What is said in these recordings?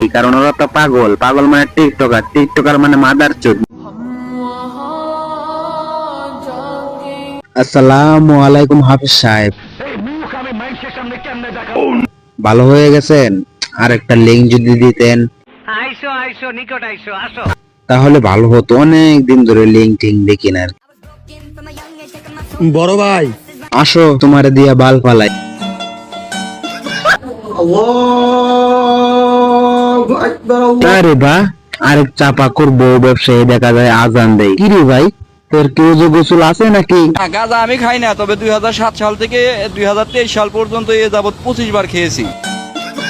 কারণ ওরা তো পাগল। পাগল মানে টিকটকার টিকটকার মানে মাদার চোদ আসসালামু আলাইকুম হাফিজ সাহেব। ভালো হয়ে গেছেন? আর একটা লিঙ্ক যদি দিতেন। আইসো আইসো নিকট আইসো আসো। তাহলে ভালো হতো অনেক দিন ধরে লিঙ্ক টিং দেখি না বড় ভাই। আসো তোমার দিয়া বাল ফালাই। আরে বা আরেক চাপা করব ব্যবসায়ী দেখা যায় আজান দেয়। কি রে ভাই তোর কেউ যে গোসল আছে নাকি? গাঁজা আমি খাই না তবে দুই সাল থেকে দুই সাল পর্যন্ত এ যাবৎ পঁচিশ বার খেয়েছি।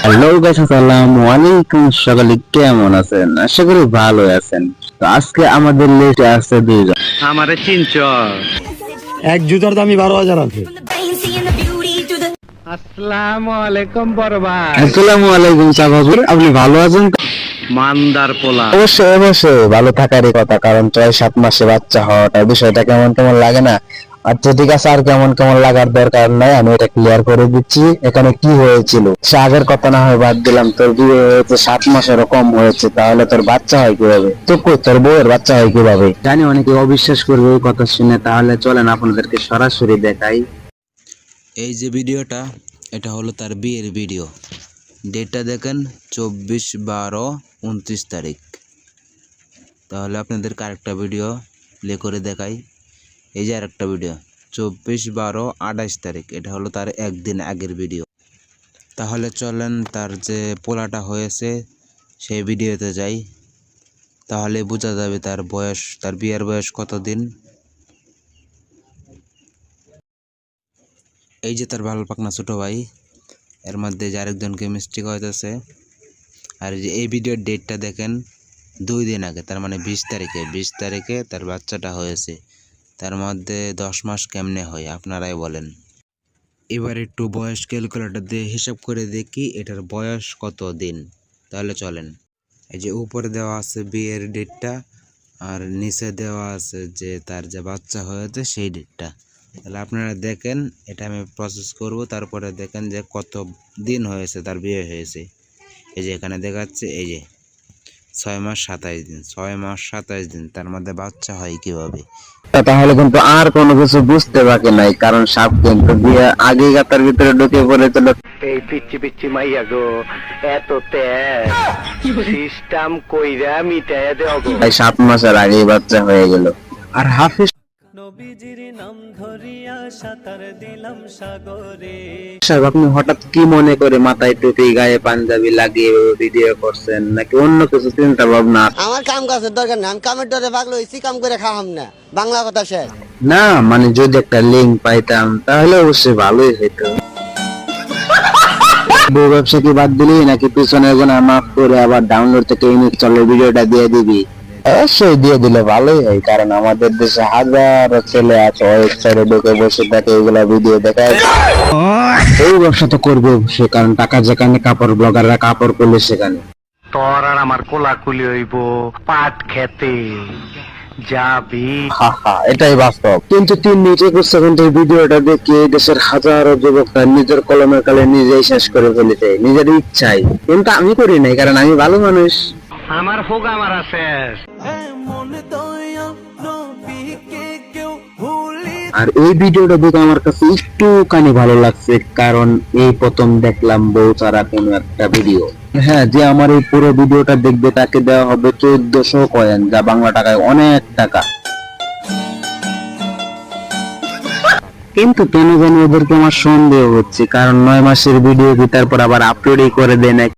হ্যালো গাইস আসসালামু আলাইকুম সকালে কেমন আছেন? আশা করি ভালো আছেন। তো আজকে আমাদের লিস্টে আছে দুইজন। আমারে চিনচ এক জুতার দামি বারো হাজার আছে। আসসালামু আলাইকুম বড় ভাই আসসালামু আলাইকুম সাহাবুর আপনি ভালো আছেন? তো? পোলা। অবশ্যই অবশ্যই ভালো থাকারই কথা কারণ ছয় সাত মাসে বাচ্চা হওয়াটা বিষয়টা কেমন কেমন লাগে না? আচ্ছা ঠিক আছে আর কেমন কেমন লাগার দরকার নাই আমি এটা ক্লিয়ার করে দিচ্ছি এখানে কি হয়েছিল? সে আগের কথা না হয় বাদ দিলাম তোর বিয়ে হয়েছে সাত মাসেরও কম হয়েছে তাহলে তোর বাচ্চা হয় কীভাবে? তো কই তোর বউয়ের বাচ্চা হয় কীভাবে? জানি অনেকে অবিশ্বাস করবে এই কথা শুনে তাহলে চলেন আপনাদেরকে সরাসরি দেখাই। এই যে ভিডিওটা, এটা হলো তার বিয়ের ভিডিও। ডেটটা দেখেন চব্বিশ বারো, উনত্রিশ তারিখ। তাহলে আপনাদের আরেকটা ভিডিও প্লে করে দেখাই। এই যে আরেকটা ভিডিও, চব্বিশ বারো, আঠাইশ তারিখ। এটা হলো তার একদিন আগের ভিডিও। তাহলে চলেন তার যে পোলাটা হয়েছে, সেই ভিডিওতে যাই। তাহলে বোঝা যাবে তার বয়স, তার বিয়ের বয়স কতদিন। এই যে তার ভালো পাকনা ছোটো ভাই, এর মধ্যে যে আরেকজনকে মিষ্টি খাওয়াইতেছে। আর যে এই ভিডিওর ডেটটা দেখেন, দুই দিন আগে, তার মানে বিশ তারিখে বিশ তারিখে তার বাচ্চাটা হয়েছে। তার মধ্যে দশ মাস কেমনে হয়, আপনারাই বলেন। এবার একটু বয়স ক্যালকুলেটর দিয়ে হিসাব করে দেখি এটার বয়স কত দিন। তাহলে চলেন। এই যে উপরে দেওয়া আছে বিয়ের ডেটটা আর নিচে দেওয়া আছে যে তার যে বাচ্চা হয়েছে সেই ডেটটা তাহলে আপনারা দেখেন এটা আমি প্রসেস করব। তারপরে দেখেন যে কত দিন হয়েছে তার বিয়ে হয়েছে। এই যে এখানে দেখাচ্ছে এই যে ছয় মাস সাতাইশ দিন ছয় মাস সাতাইশ দিন তার মধ্যে বাচ্চা হয় কীভাবে? তাহলে কিন্তু আর কোনো কিছু বুঝতে বাকি নাই কারণ সাপ কিন্তু দিয়ে আগে গাতার ভিতরে ঢুকে পড়েছিল। এই পিচ্ছি পিচ্ছি মাইয়া গো এত সিস্টেম কইরা মিটাইয়া দেও গো। তাই সাত মাসের আগেই বাচ্চা হয়ে গেল। আর হাফিজ সাহেব আপনি হঠাৎ কি মনে করে মাথায় টুপি গায়ে পাঞ্জাবি লাগিয়ে ভিডিও করছেন? নাকি অন্য কিছু চিন্তা ভাবনা আমার কাম কাজের দরকার নেই আমি কামের ডরে পাগল হয়েছি কাম করে খাওয়াম না। বাংলা কথা শেষ। না মানে যদি একটা লিঙ্ক পাইতাম তাহলে অবশ্যই ভালোই হইতো। বউ ব্যবসা কি বাদ দিলি? নাকি পিছনে গোনা মাফ করে আবার ডাউনলোড থেকে ইউনিট চলো ভিডিওটা দিয়ে দিবি? অবশ্যই দিয়ে দিলে ভালোই হয় কারণ আমাদের দেশে হাজারো ছেলে আছে ওয়েবসাইটে ঢুকে বসে থাকে এগুলা ভিডিও দেখায় এই ব্যবসা তো করবে অবশ্যই কারণ টাকা যেখানে কাপড় ব্লগাররা কাপড় করলে সেখানে। তোর আর আমার কোলাকুলি হইব পাট খেতে। যাবি। হা হা, এটাই বাস্তব। কিন্তু তিন মিনিট একুশ সেকেন্ডের ভিডিওটা দেখে দেশের হাজারো যুবকরা নিজের কলমের কালে নিজেই শেষ করে ফেলেছে নিজের ইচ্ছাই। কিন্তু আমি করি নাই কারণ আমি ভালো মানুষ। আমার হোগা মারা শেষ। আর এই ভিডিওটা দেখে আমার কাছে একটুখানি ভালো লাগছে, কারণ এই প্রথম দেখলাম বউ ছাড়া কোনো একটা ভিডিও। হ্যাঁ যে আমার এই পুরো ভিডিওটা দেখবে তাকে দেওয়া হবে চোদ্দশো কয়েন, যা বাংলা টাকায় অনেক টাকা। কিন্তু কেন যেন ওদেরকে আমার সন্দেহ হচ্ছে, কারণ নয় মাসের ভিডিও কি তারপর আবার আপলোডই করে দেয় না